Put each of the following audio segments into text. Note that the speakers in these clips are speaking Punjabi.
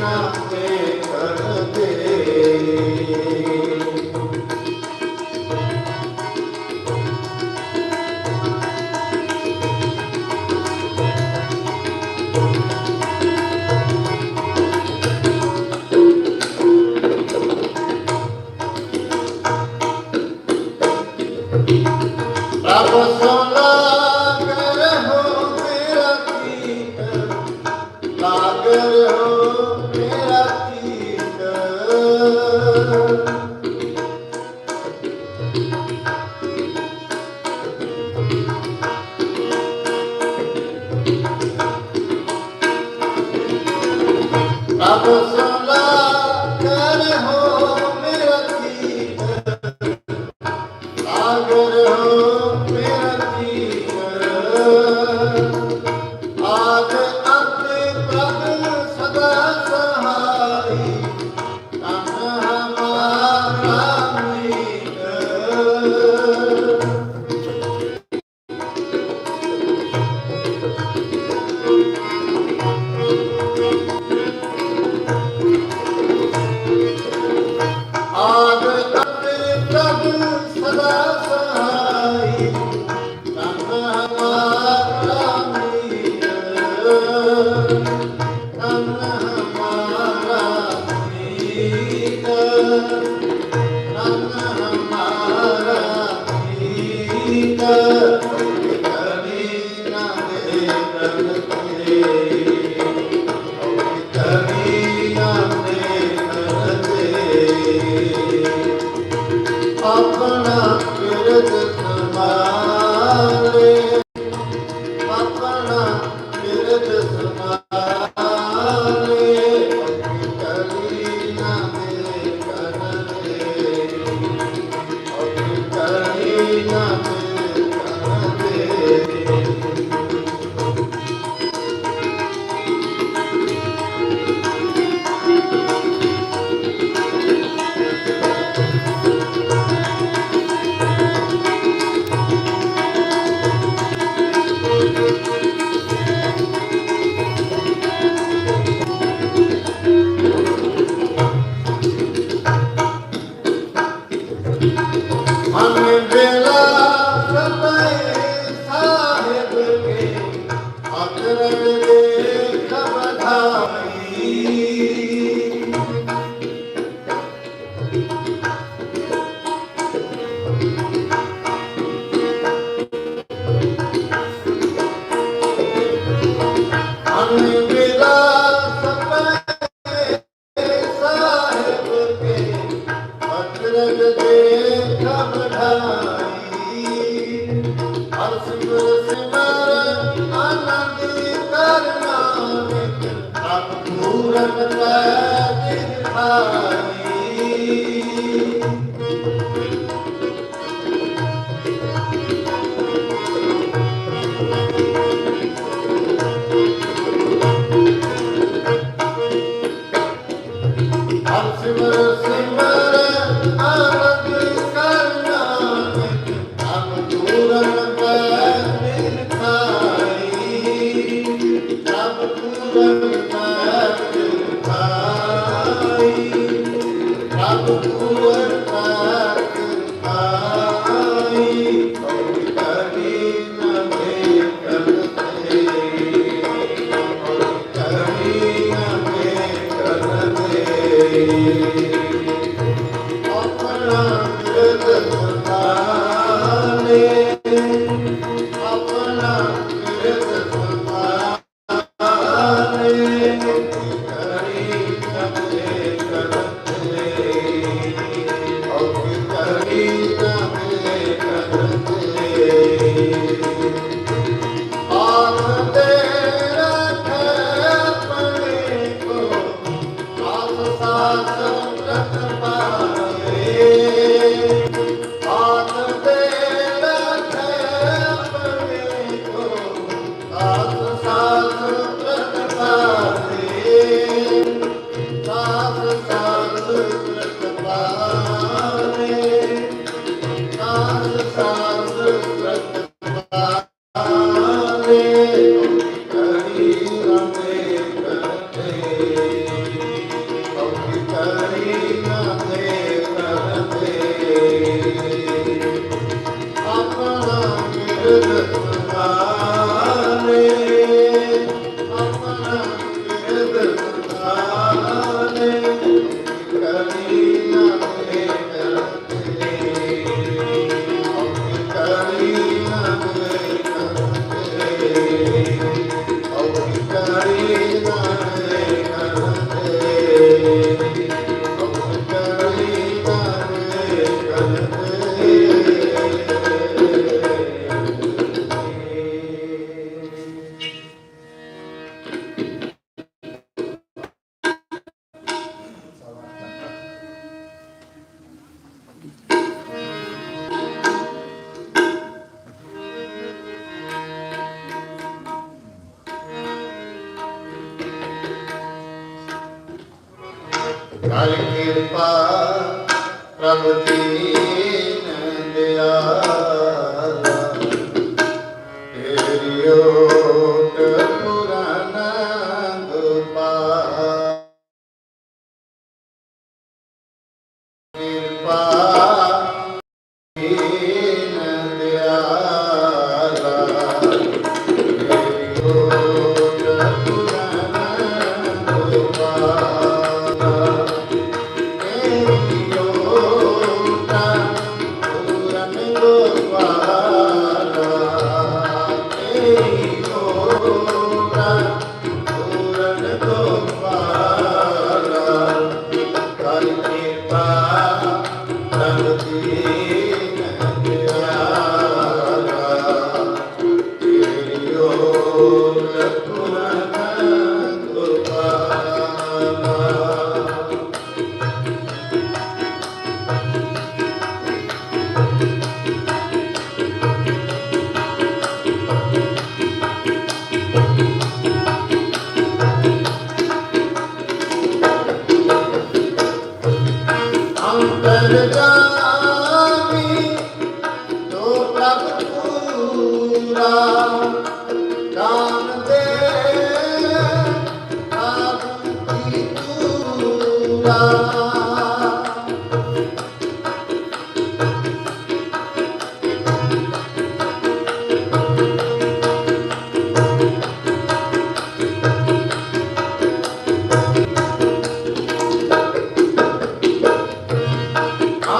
Krishna Guru I'm in bed. ਕਿਰਪਾ ਪ੍ਰਭ ਦੀਨ ਦਿਆਲਾ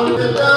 I'm the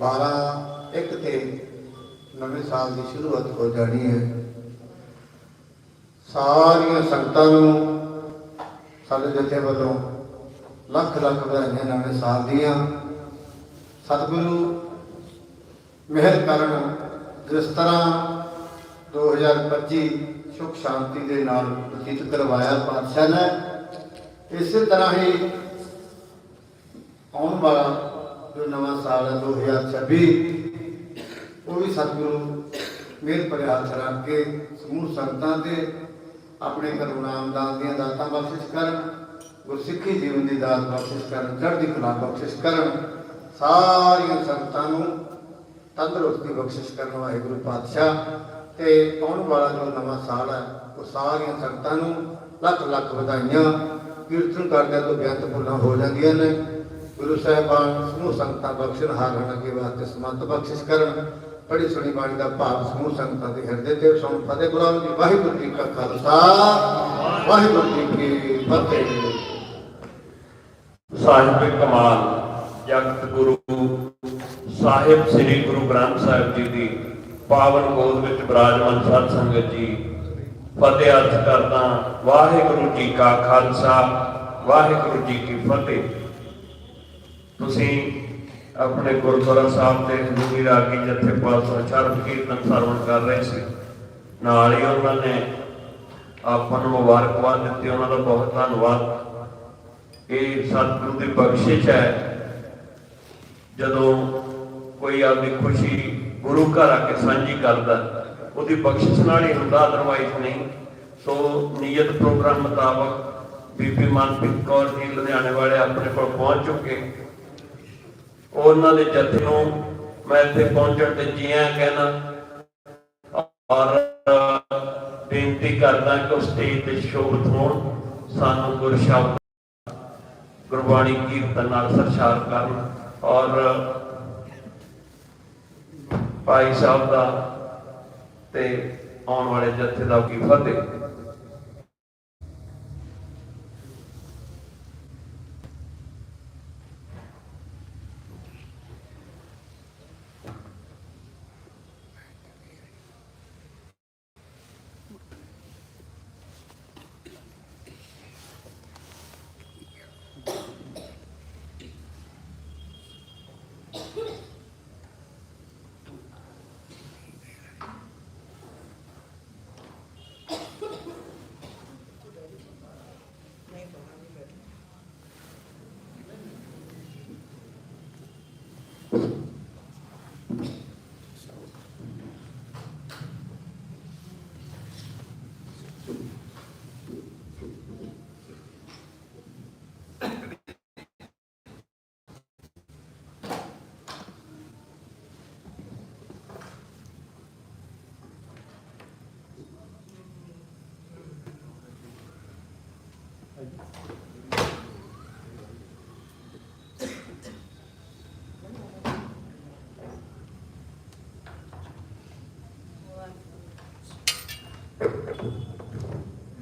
12 ਇੱਕ ਤੇ ਨਵੇਂ ਸਾਲ ਦੀ ਸ਼ੁਰੂਆਤ ਹੋ ਜਾਣੀ ਹੈ। ਸਾਰੀਆਂ ਸੰਗਤਾਂ ਨੂੰ ਸਾਡੇ ਜਥੇ ਵੱਲੋਂ ਲੱਖ ਲੱਖ ਵਧਾਈਆਂ ਨਵੇਂ ਸਾਲ ਦੀਆਂ। ਸਤਿਗੁਰੂ ਮਿਹਰ ਕਰਨ ਜਿਸ ਤਰ੍ਹਾਂ 2025 ਸੁਖ ਸ਼ਾਂਤੀ ਦੇ ਨਾਲ ਬਤੀਤ ਕਰਵਾਇਆ ਪਾਤਸ਼ਾਹ ਨੇ, ਇਸੇ ਤਰ੍ਹਾਂ ਹੀ ਆਉਣ ਵਾਲਾ ਜੋ ਨਵਾਂ ਸਾਲ ਹੈ 2026 ਉਹ ਵੀ ਸਤਿਗੁਰੂ ਮਿਹਰ ਭਰੇ ਰੱਖ ਕੇ ਸਮੂਹ ਸੰਗਤਾਂ ਤੇ ਆਪਣੇ ਕਰੁਣਾ ਦਾਨ ਦੀਆਂ ਦਾਤਾਂ ਬਖਸ਼ਿਸ਼ ਕਰਨ, ਗੁਰਸਿੱਖੀ ਜੀਵਨ ਦੀ ਦਾਤ ਬਖਸ਼ਿਸ਼ ਕਰਨ, ਚੜ੍ਹਦੀ ਕਲਾ ਬਖਸ਼ਿਸ਼ ਕਰਨ, ਸਾਰੀਆਂ ਸੰਗਤਾਂ ਨੂੰ ਤੰਦਰੁਸਤੀ ਬਖਸ਼ਿਸ਼ ਕਰਨ ਵਾਹਿਗੁਰੂ ਪਾਤਸ਼ਾਹ ਤੇ ਆਉਣ ਵਾਲਾ ਜੋ ਨਵਾਂ ਸਾਲ ਹੈ, ਉਹ ਸਾਰੀਆਂ ਸੰਗਤਾਂ ਨੂੰ ਲੱਖ ਲੱਖ ਵਧਾਈਆਂ, ਕੀਰਤਨ ਕਰਦਿਆਂ ਤੋਂ ਬੇਅੰਤ ਭੁੱਲਾਂ ਹੋ ਜਾਂਦੀਆਂ ਨੇ। ਗੁਰੂ ਸਾਹਿਬਾਨ ਸਮੂਹ ਸੰਗਤਾਂ ਬਖਸ਼ਣ, ਹਾਰਨ ਅੱਗੇ ਵਾਸਤੇ ਸਮੰਤ ਬਖਸ਼ਿਸ਼ ਕਰਨ। ਬੜੀ ਸੁਣੀ ਬਾਣੀ ਦਾ ਭਾਵ ਸਮੂਹ ਸੰਗਤਾਂ ਦੇ ਹਿਰਦੇ ਤੇ ਸੁਣ ਫਤਿਹ ਬੁਲਾਉਣ ਦੀ ਵਾਹਿਗੁਰੂ ਜੀ ਕਾ ਖਾਲਸਾ, ਵਾਹਿਗੁਰੂ ਜੀ ਕੀ ਫਤਿਹ। ਸਾਹਿਬ ਕਮਾਲ, ਜਗਤ ਗੁਰੂ, ਸਾਹਿਬ ਸ੍ਰੀ ਗੁਰੂ ਗ੍ਰੰਥ ਸਾਹਿਬ ਜੀ ਦੀ ਪਾਵਨ ਗੋਦ ਵਿੱਚ ਬਰਾਜਮਾਨ ਸਤ ਸੰਗਤ ਜੀ, ਫਤਿਹ ਅਰਜ਼ ਕਰਦਾ ਵਾਹਿਗੁਰੂ ਜੀ ਕਾ ਖਾਲਸਾ, ਵਾਹਿਗੁਰੂ ਜੀ ਕੀ ਫਤਿਹ। ਤੁਸੀਂ ਆਪਣੇ ਗੁਰਦੁਆਰਾ ਸਾਹਿਬ ਦੇ ਹਜ਼ੂਰੀ ਰਾਗੀ ਜਥੇ ਪਾਸੋਂ ਸ਼ਰਮ ਕੀਰਤਨ ਸਰਵਣ ਕਰ ਰਹੇ ਸੀ, ਨਾਲ ਹੀ ਉਹਨਾਂ ਨੇ ਆਪਾਂ ਨੂੰ ਮੁਬਾਰਕਬਾਦ ਦਿੱਤੀ, ਉਹਨਾਂ ਦਾ ਬਹੁਤ ਧੰਨਵਾਦ। ਇਹ ਸਤਿਗੁਰੂ ਦੀ ਬਖਸ਼ਿਸ਼ ਹੈ, ਜਦੋਂ ਕੋਈ ਆਪਦੀ ਖੁਸ਼ੀ ਗੁਰੂ ਘਰ ਆ ਕੇ ਸਾਂਝੀ ਕਰਦਾ, ਉਹਦੀ ਬਖਸ਼ਿਸ਼ ਨਾਲ ਹੀ ਹੁੰਦਾ ਅਦਰਵਾਈਜ਼ ਨਹੀਂ। ਸੋ ਨਿਯਤ ਪ੍ਰੋਗਰਾਮ ਮੁਤਾਬਕ ਬੀਬੀ ਮਨਪ੍ਰੀਤ ਕੌਰ ਜੀ ਲੁਧਿਆਣੇ ਵਾਲੇ ਆਪਣੇ ਕੋਲ ਪਹੁੰਚ ਚੁੱਕੇ। ਉਹਨਾਂ ਦੇ ਜਥੇ ਨੂੰ ਮੈਂ ਇੱਥੇ ਪਹੁੰਚਣ ਤੇ ਜੀਆਂ ਕਹਿਣਾ, ਔਰ ਬੇਨਤੀ ਕਰਦਾ ਕਿ ਉਹ ਸਟੇਜ ਤੇ ਸ਼ੋਭਤ ਹੋਣ, ਸਾਨੂੰ ਗੁਰ ਸ਼ਬਦ ਗੁਰਬਾਣੀ ਕੀਰਤਨ ਨਾਲ ਸਰਸ਼ਾਰ ਕਰਨ, ਔਰ, ਭਾਈ ਸਾਹਿਬ ਦਾ ਤੇ ਆਉਣ ਵਾਲੇ ਜਥੇ ਦਾ ਕੀ ਫਤਿਹ।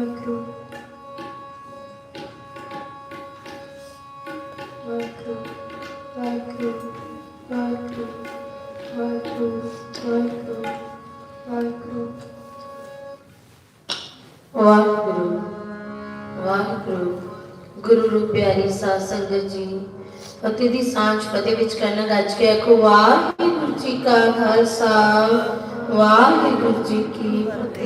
ਵਾਹਿਗੁਰੂ ਵਾਹਿਗੁਰੂ ਵਾਹਿਗੁਰੂ ਵਾਹਿਗੁਰੂ ਵਾਹਿਗੁਰੂ ਵਾਹਿਗੁਰੂ ਵਾਹਿਗੁਰੂ ਵਾਹਿਗੁਰੂ ਵਾਹਿਗੁਰੂ ਗੁਰੂ ਰੂਪ ਪਿਆਰੀ ਸਾਧ ਸੰਗਤ ਜੀ ਫਤਿਹ ਦੀ ਸਾਂਝ ਫਤਿਹ ਵਿੱਚ ਕਰਨਾ ਗੱਜ ਕੇ ਆਖੋ ਵਾਹਿਗੁਰੂ ਜੀ ਕਾ ਖਾਲਸਾ ਵਾਹਿਗੁਰੂ ਜੀ ਕੀ ਫਤਿਹ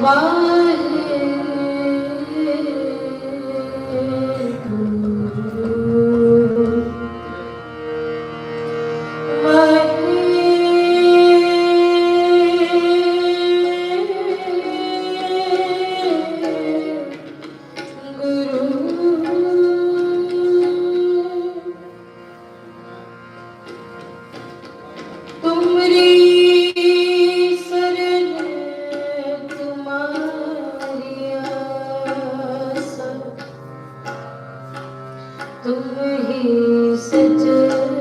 Bye. तुम ही सच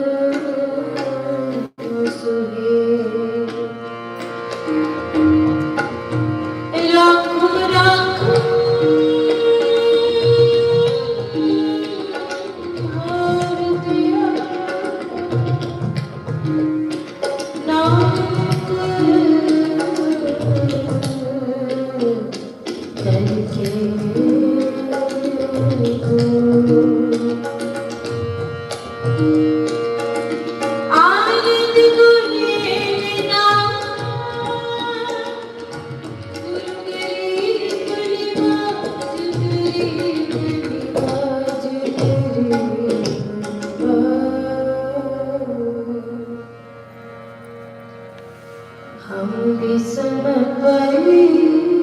हम भी समझ पाए